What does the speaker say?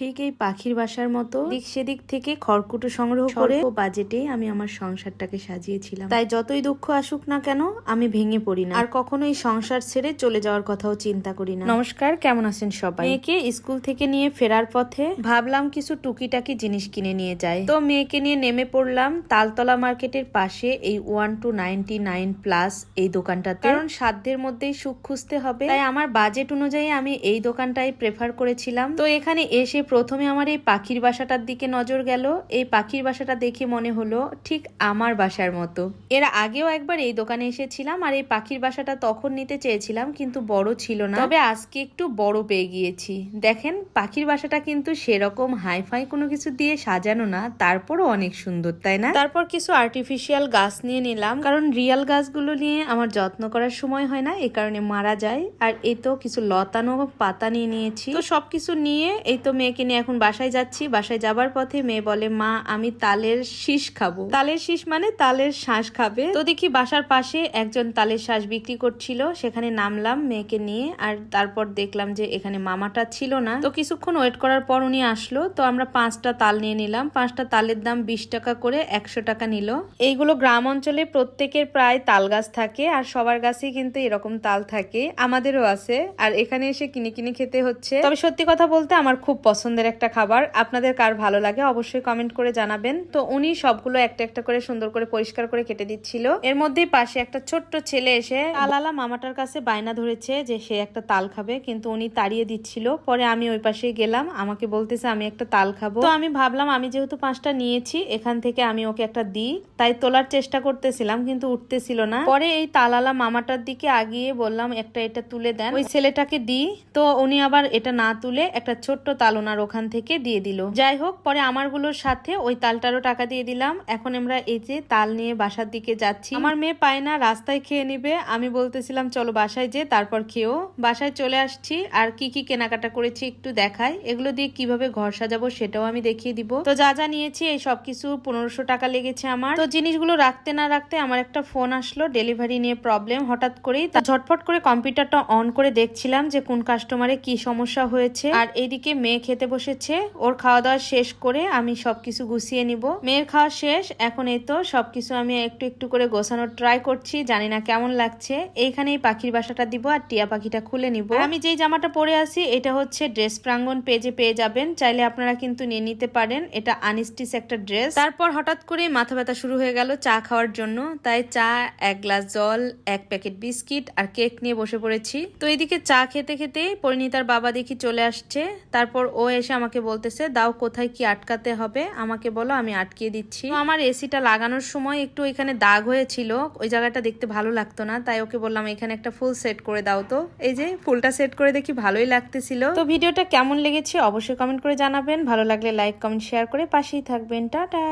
ঠিক এই পাখির বাসার মতো দিক সেদিক থেকে খড়কুটো সংগ্রহ করে বাজেটে আমি আমার সংসারটাকে সাজিয়েছিলাম। তাই যতই দুঃখ আসুক না কেন আমি ভেঙে পড়ি না। আর কখনো এই সংসার ছেড়ে চলে যাওয়ার কথাও চিন্তা করি না। নমস্কার কেমন আছেন সবাই? মেয়েকে স্কুল থেকে নিয়ে ফেরার পথে ভাবলাম কিছু টুকিটাকি জিনিস কিনে নিয়ে যায় তো মেয়েকে নিয়ে নেমে পড়লাম তালতলা মার্কেটের পাশে এই one two ninety nine plus এই দোকানটাতে। কারণ সাধ্যের মধ্যেই সুখ খুঁজতে হবে। তাই আমার বাজেট অনুযায়ী আমি এই দোকানটাই প্রেফার করেছিলাম। তো এখানে এসে প্রথমে আমার এই পাখির বাসাটার দিকে নজর গেল। এই পাখির বাসাটা দেখে মনে হলো ঠিক আমার বাসার মতো। এর আগেও একবার এই দোকানে এসেছিলাম আর এই পাখির বাসাটা তখন নিতে চেয়েছিলাম কিন্তু বড় ছিল না। তবে আজকে একটু বড় পেয়ে গিয়েছি। দেখেন, পাখির বাসাটা কিন্তু সেরকম হাইফাই কোনো কিছু দিয়ে সাজানো না, তারপরও অনেক সুন্দর, তাই না? তারপর কিছু আর্টিফিশিয়াল গাছ নিয়ে নিলাম, কারণ রিয়াল গাছগুলো নিয়ে আমার যত্ন করার সময় হয় না এই কারণে মারা যায়। আর এই তো কিছু লতানো পাতা নিয়ে নিয়েছি। তো সবকিছু নিয়ে এই তো মেয়েকে নিয়ে এখন বাসায় যাচ্ছি। বাসায় যাবার পথে মেয়ে বলে, মা, আমি তালের শীষ খাব। তালের শীষ মানে তালের শ্বাস খাবে। তো দেখি বাসার পাশে একজন তালের শ্বাস বিক্রি করছিল। সেখানে নামলাম মেয়েকে নিয়ে আর তারপর দেখলাম যে এখানে মামাটা ছিল না। তো কিছুক্ষণ ওয়েট করার পর উনি আসলো। তো আমরা পাঁচটা তাল নিয়ে নিলাম। পাঁচটা তালের দাম বিশ টাকা করে একশো টাকা নিল। এইগুলো গ্রাম অঞ্চলে প্রত্যেকের প্রায় তাল গাছ থাকে আর সবার গাছেই কিন্তু এরকম তাল থাকে। আমাদেরও আছে। আর এখানে এসে কিনে কিনে খেতে হচ্ছে। তবে সত্যি কথা বলতে আমার খুব পছন্দের একটা খাবার, আপনাদের কার ভালো লাগে অবশ্যই কমেন্ট করে জানাবেন। তো উনি সবগুলো একটা একটা করে সুন্দর করে পরিষ্কার করে কেটে দিচ্ছিল। এর মধ্যেই পাশে একটা ছোট্ট ছেলে এসে আলালা মামাটার কাছে বায়না ধরেছে যে সে একটা তাল খাবে, কিন্তু উনি তাড়িয়ে দিচ্ছিল। পরে আমি ওই পাশে গেলাম, আমাকে বলতেছে, আমি একটা তাল খাব। তো আমি ভাবলাম, আমি যেহেতু পাঁচটা নিয়েছি, এখান থেকে আমি ওকে একটা দিই। তাই তোলার চেষ্টা করতেছিলাম, কিন্তু উঠতেছিল না। পরে এই তালালা মামাটার দিকে আগিয়ে বললাম, একটা এটা তুলে দেন। ওই ছেলেটাকে দিই। তো উনি আবার এটা না তুলে একটা ছোট্ট তাল ওনার ওখান থেকে দিয়ে দিল। যাই হোক পরে আমারগুলোর সাথে ওই তালটারও টাকা দিয়ে দিলাম। এখন আমরা এই যে তাল নিয়ে বাসার দিকে যাচ্ছি। আমার মেয়ে পায় না রাস্তায় খেয়ে নিবে। আমি বলতেছিলাম, চলো বাসায় যে তারপর খেয়েও বাসায় চলে আসছি। আর কি কি কেনাকাটা করেছি একটু দেখাই। এগুলো দিয়ে কীভাবে ঘর সাজাবো সেটাও আমি দেখিয়ে দিব। তো যা যা নিয়েছি, এই সবকিছু পনেরোশো টাকা লেগেছে আমার। তো জিনিসগুলো রাখতে না রাখতে আমার একটা ফোন আসলো, ডেলিভারি নিয়ে প্রবলেম। হঠাৎ করেই তা ঝটফট করে কম্পিউটারটা অন করে দেখছিলাম যে কোন কাস্টমারে কি সমস্যা হয়েছে। আর এইদিকে মেয়ে বসেছে, ওর খাওয়া দাওয়া শেষ করে আমি সবকিছু গুছিয়ে নিব। মেয়ের খাওয়া শেষ, এখন এই তো সবকিছু আমি একটু একটু করে গোছানোর ট্রাই করছি, জানি না কেমন লাগছে। এইখানে এই পাখির বাসাটা দিব আর টিয়া পাখিটা খুলে নিব। আমি যেই জামাটা পরে আছি, এটা হচ্ছে ড্রেস প্রাঙ্গন পেজে পেয়ে যাবেন। চাইলে আপনারা কিন্তু নিয়ে নিতে পারেন, এটা আনিস্টিস একটা ড্রেস তারপর হঠাৎ করে মাথা ব্যথা শুরু হয়ে গেল চা খাওয়ার জন্য। তাই চা, এক গ্লাস জল, এক প্যাকেট বিস্কিট আর কেক নিয়ে বসে পড়েছি। তো এইদিকে চা খেতে খেতে পরিণীতার বাবা দেখি চলে আসছে। তারপর ও এসে আমাকে বলতেছে, দাও, কোথায় কি আটকাতে হবে? আমাকে বলো, আমি আটকিয়ে দিচ্ছি। আমার এসিটা লাগানোর সময় একটু এখানে দাগ হয়েছিল, ওই জায়গাটা দেখতে ভালো লাগতো না, তাই ওকে বললাম, এখানে একটা ফুল সেট করে দাও তো। এই যে, ফুলটা সেট করে দেখি ভালোই লাগতেছিল। তো ভিডিওটা কেমন লেগেছে অবশ্যই কমেন্ট করে জানাবেন, ভালো লাগলে লাইক, কমেন্ট, শেয়ার করে পাশেই থাকবেন। টাটা!